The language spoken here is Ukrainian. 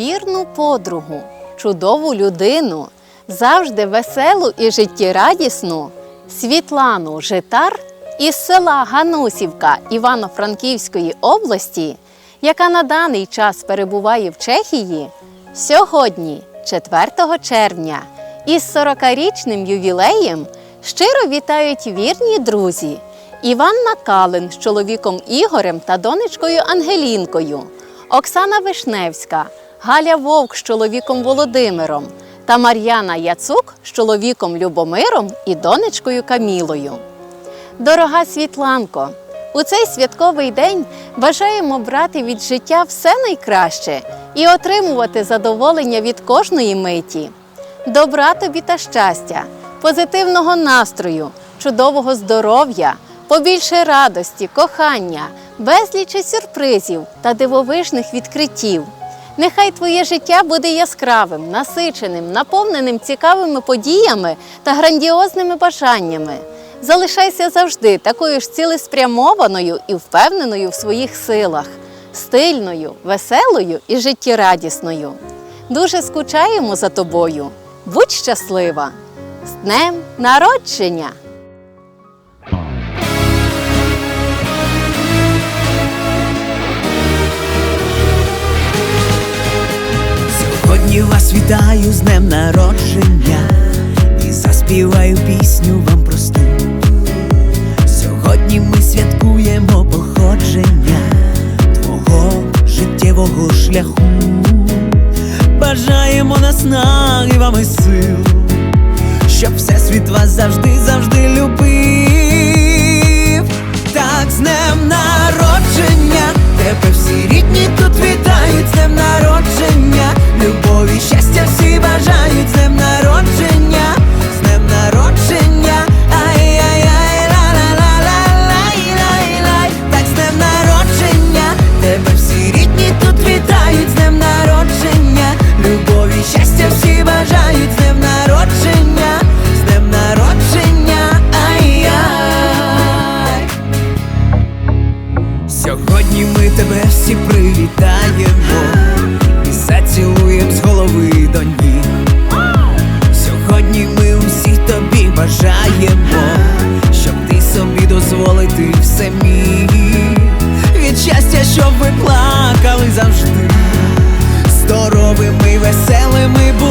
вірну подругу, чудову людину, завжди веселу і життєрадісну, Світлану Житар із села Ганусівка Івано-Франківської області, яка на даний час перебуває в Чехії, сьогодні, 4 червня, із 40-річним ювілеєм щиро вітають вірні друзі Іванна Калин з чоловіком Ігорем та донечкою Ангелінкою, Оксана Вишневська, Галя Вовк з чоловіком Володимиром та Мар'яна Яцук з чоловіком Любомиром і донечкою Камілою. Дорога Світланко, у цей святковий день бажаємо брати від життя все найкраще і отримувати задоволення від кожної миті. Добра тобі та щастя, позитивного настрою, чудового здоров'я, побільше радості, кохання, безлічі сюрпризів та дивовижних відкриттів. Нехай твоє життя буде яскравим, насиченим, наповненим цікавими подіями та грандіозними бажаннями. Залишайся завжди такою ж цілеспрямованою і впевненою в своїх силах, стильною, веселою і життєрадісною. Дуже скучаємо за тобою. Будь щаслива! З днем народження! Вітаю з днем народження і заспіваю пісню вам просту. Сьогодні ми святкуємо походження твого життєвого шляху. Бажаємо наснаги вам і сил, вітають, з днем народження, веселими.